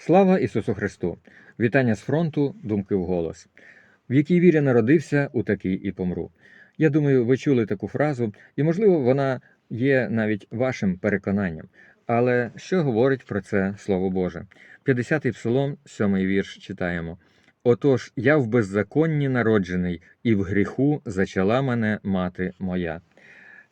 Слава Ісусу Христу! Вітання з фронту, думки в голос. В якій вірі народився, у такій і помру. Я думаю, ви чули таку фразу, і, можливо, вона є навіть вашим переконанням. Але що говорить про це Слово Боже? 50-й псалом, 7-й вірш читаємо. Отож, я в беззаконні народжений, і в гріху зачала мене мати моя.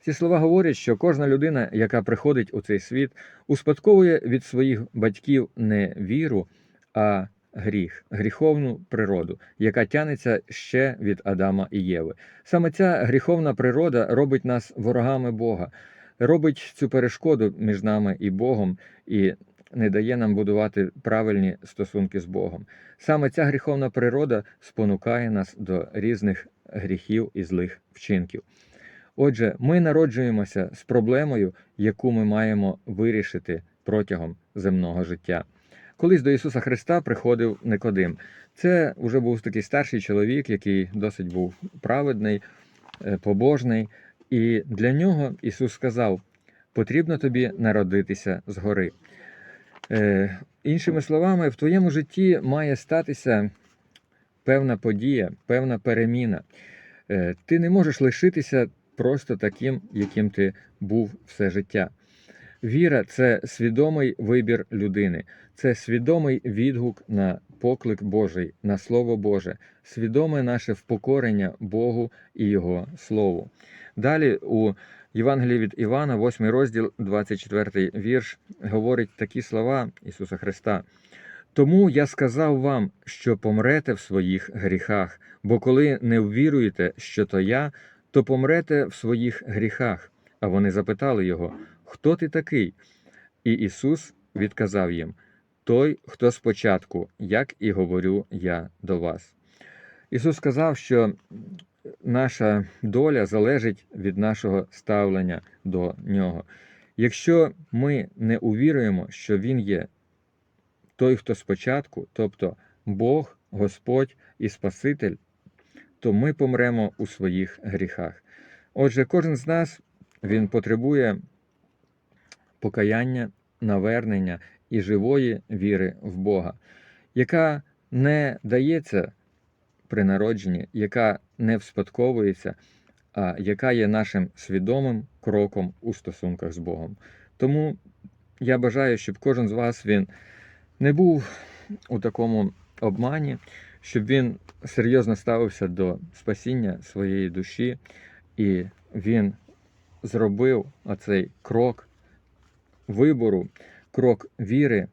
Ці слова говорять, що кожна людина, яка приходить у цей світ, успадковує від своїх батьків не віру, а гріх, гріховну природу, яка тянеться ще від Адама і Єви. Саме ця гріховна природа робить нас ворогами Бога, робить цю перешкоду між нами і Богом і не дає нам будувати правильні стосунки з Богом. Саме ця гріховна природа спонукає нас до різних гріхів і злих вчинків. Отже, ми народжуємося з проблемою, яку ми маємо вирішити протягом земного життя. Колись до Ісуса Христа приходив Никодим. Це вже був такий старший чоловік, який досить був праведний, е, побожний. І для нього Ісус сказав: потрібно тобі народитися згори. Е, іншими словами, в твоєму житті має статися певна подія, певна переміна. Е, ти не можеш лишитися просто таким, яким ти був все життя. Віра це свідомий вибір людини, це свідомий відгук на поклик Божий, на Слово Боже, свідоме наше впокорення Богу і Його Слову. Далі у Євангелії від Івана, 8 розділ, 24 вірш, говорить такі слова Ісуса Христа. Тому я сказав вам, що помрете в своїх гріхах, бо коли не ввіруєте, що то я, то помрете в своїх гріхах. А вони запитали його, хто ти такий? І Ісус відказав їм: Той, хто спочатку, як і говорю я до вас. Ісус сказав, що наша доля залежить від нашого ставлення до Нього. Якщо ми не увіруємо, що Він є той, хто спочатку, тобто Бог, Господь і Спаситель, то ми помремо у своїх гріхах. Отже, кожен з нас він потребує покаяння, навернення і живої віри в Бога, яка не дається при народженні, яка не вспадковується, а яка є нашим свідомим кроком у стосунках з Богом. Тому я бажаю, щоб кожен з вас він не був у такому обмані, щоб він серйозно ставився до спасіння своєї душі, і він зробив оцей крок вибору, крок віри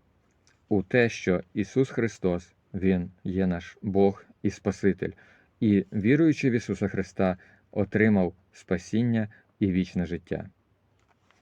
у те, що Ісус Христос, Він є наш Бог і Спаситель, і віруючи в Ісуса Христа, отримав спасіння і вічне життя.